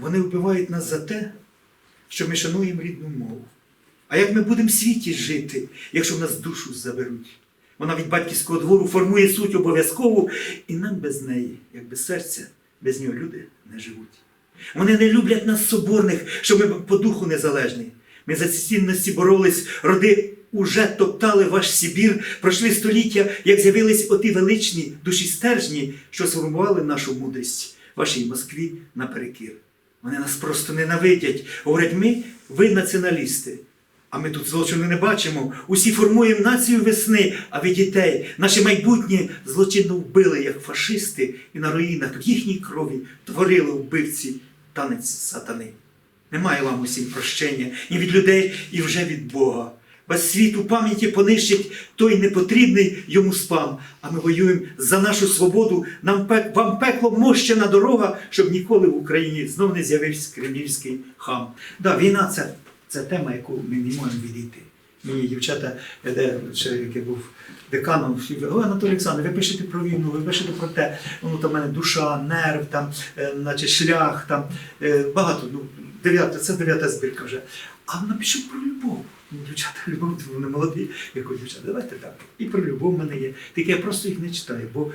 Вони вбивають нас за те, що ми шануємо рідну мову. А як ми будемо в світі жити, якщо в нас душу заберуть? Вона від батьківського двору формує суть обов'язкову, і нам без неї, як без серця, без нього люди не живуть. Вони не люблять нас соборних, що ми по духу незалежні. Ми за ці цінності боролись, роди уже топтали ваш Сибір, пройшли століття, як з'явились оті величні душі стержні, що сформували нашу мудрість вашій Москві наперекір. Вони нас просто ненавидять. Говорять, ми ви націоналісти. А ми тут злочину не бачимо. Усі формуємо націю весни, а ви дітей, наше майбутнє злочинно вбили, як фашисти, і на руїнах в їхній крові творили вбивці танець сатани. Немає вам усім прощення ні від людей, і вже від Бога. Без світу пам'яті понищить той непотрібний йому спам. А ми воюємо за нашу свободу. Нам пек, вам пекло мощена дорога, щоб ніколи в Україні знов не з'явився кремлівський хам. Да, війна це, це тема, яку ми не можемо відійти. Мені дівчата, де ще як я був деканом, всі говорили, Анатолій Олександр, ви пишете про війну, ви пишете про те, ну там в мене душа, нерв, там, е, наче шлях, там е, багато. Ну, дев'ята, це дев'ята збірка вже. А напишіть про любов. Ну, Дівчата, любов, вони молоді, як у дівчата. Давайте так. І про любов в мене є. Тільки я просто їх не читаю, бо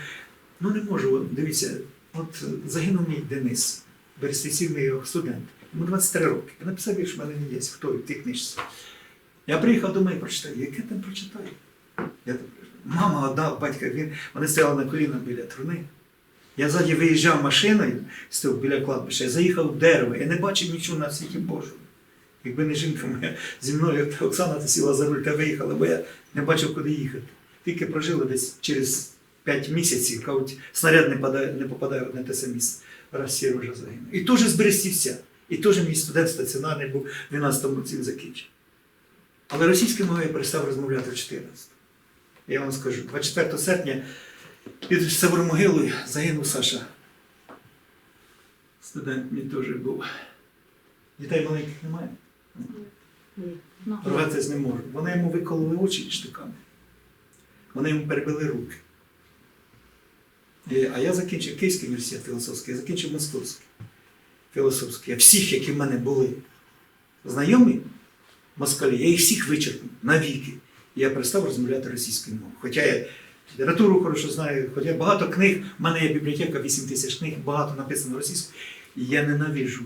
ну не можу. Дивіться, от е, загинув мій Денис, берестиційний його студент. Йому 23 роки. Я написав вірш, в мене не є, хто в тій книжці. Я приїхав до мене прочитаю. Яке там прочитаю? Я, мама одна, батька, він, вони стояли на колінах біля труни. Я ззаді виїжджав машиною, став біля кладбища, я заїхав в дерево, я не бачив нічого на світі Божому. Якби не жінка моя зі мною, та Оксана та сіла за руль та виїхала, бо я не бачив, куди їхати. Тільки прожили десь через 5 місяців, кажуть, снаряд не, падає, не попадає в одне те саме місце. Раз Сережа загинув. І теж зберестівся. І теж мій студент стаціонарний був в 12-му році закінчив. Але російською мовою я перестав розмовляти в 14. Я вам скажу, 24 серпня під Северомогилою загинув Саша. Студент мій теж був. Дітей маленьких немає. Рватися не можу. Вони йому викололи очі штиками. Вони йому перебили руки. І- А я закінчив Київський університет філософський, я закінчив Московський філософський. А всіх, які в мене були знайомі москалі, я їх всіх вичерпнув навіки. І я перестав розмовляти російською мовою. Хоча я літературу хорошо знаю, хоча багато книг, в мене є бібліотека, 8 тисяч книг, багато написано російською. І я ненавижу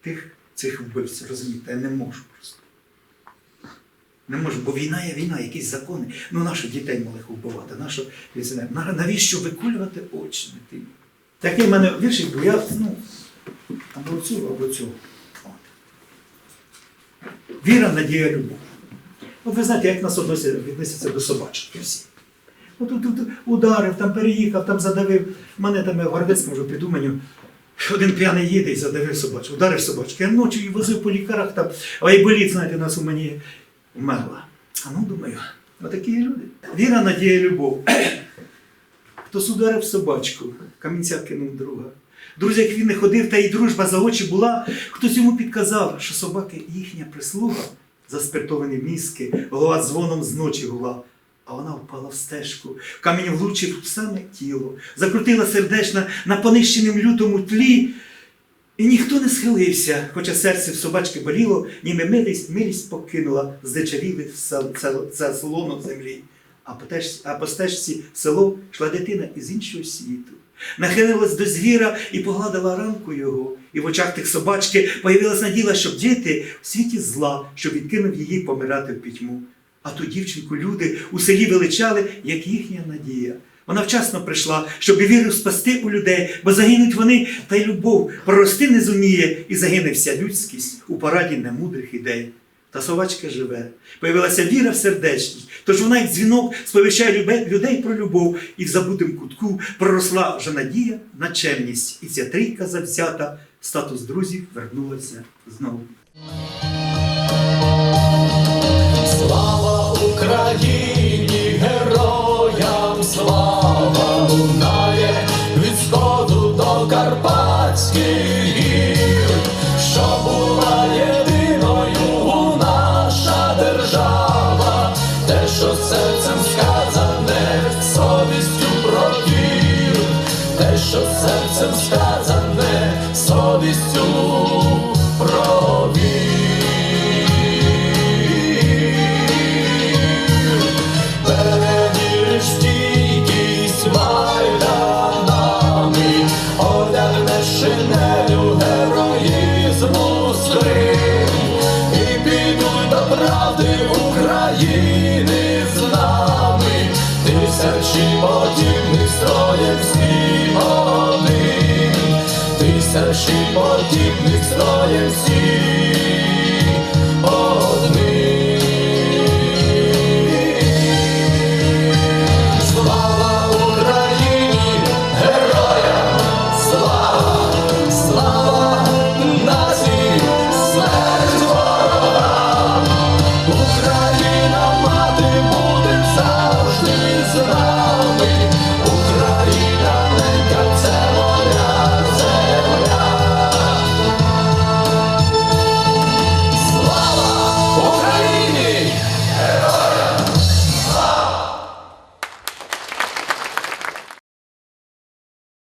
тих цих вбивців, розумієте, я не можу просто. Не можу, бо війна є війна, якісь закони. Ну нащо дітей малих вбивати? Нащо, навіщо викулювати очі тим? Такий в мене віршик був, я, ну, або цю, або цю. Віра, надія, любов. От ви знаєте, як нас відносяться до собачок всі. От тут, ударив, там переїхав, там задавив. Мене там я в Городецькому вже піду мені. Один п'яний їде і задавив собачку, ударив собачку. Я ночі її возив по лікарах там, а й боліт, знаєте, у нас у мені вмерла. А ну думаю, отакі люди. Віра, надія, любов. Хтось ударив собачку, камінця кинув друга. Друзі, як він не ходив, та й дружба за очі була, хтось йому підказав, що собаки їхня прислуга, заспиртовані мізки, голова дзвоном з ночі гула. А вона впала в стежку, камінь влучив в саме тіло, закрутила сердечна на понищеним лютому тлі. І ніхто не схилився, хоча серце в собачки боліло, ніби милість, милість покинула, здичавіли це, це землі. А по, стежці в село йшла дитина із іншого світу. Нахилилась до звіра і погладила ранку його. І в очах тих собачки появилась наділа, щоб діти в світі зла, щоб відкинув її помирати в пітьму. А ту дівчинку люди у селі величали, як їхня надія. Вона вчасно прийшла, щоб віру спасти у людей, бо загинуть вони, та й любов прорости не зуміє, і загине вся людськість у параді немудрих ідей. Та совачка живе, появилася віра в сердечність, тож вона, як дзвінок, сповіщає людей про любов, і в забутим кутку проросла вже надія на чемність. І ця трійка завзята, статус друзів вернулася знову. Україні, героям слава лунає від сходу до Карпатських гір, що була єдиною наша держава, те, що серцем одягнеш шинелю героїзму стрим і підуть до правди України з нами, тисячі подібних строєм всі один, тисячі подібних строєм всі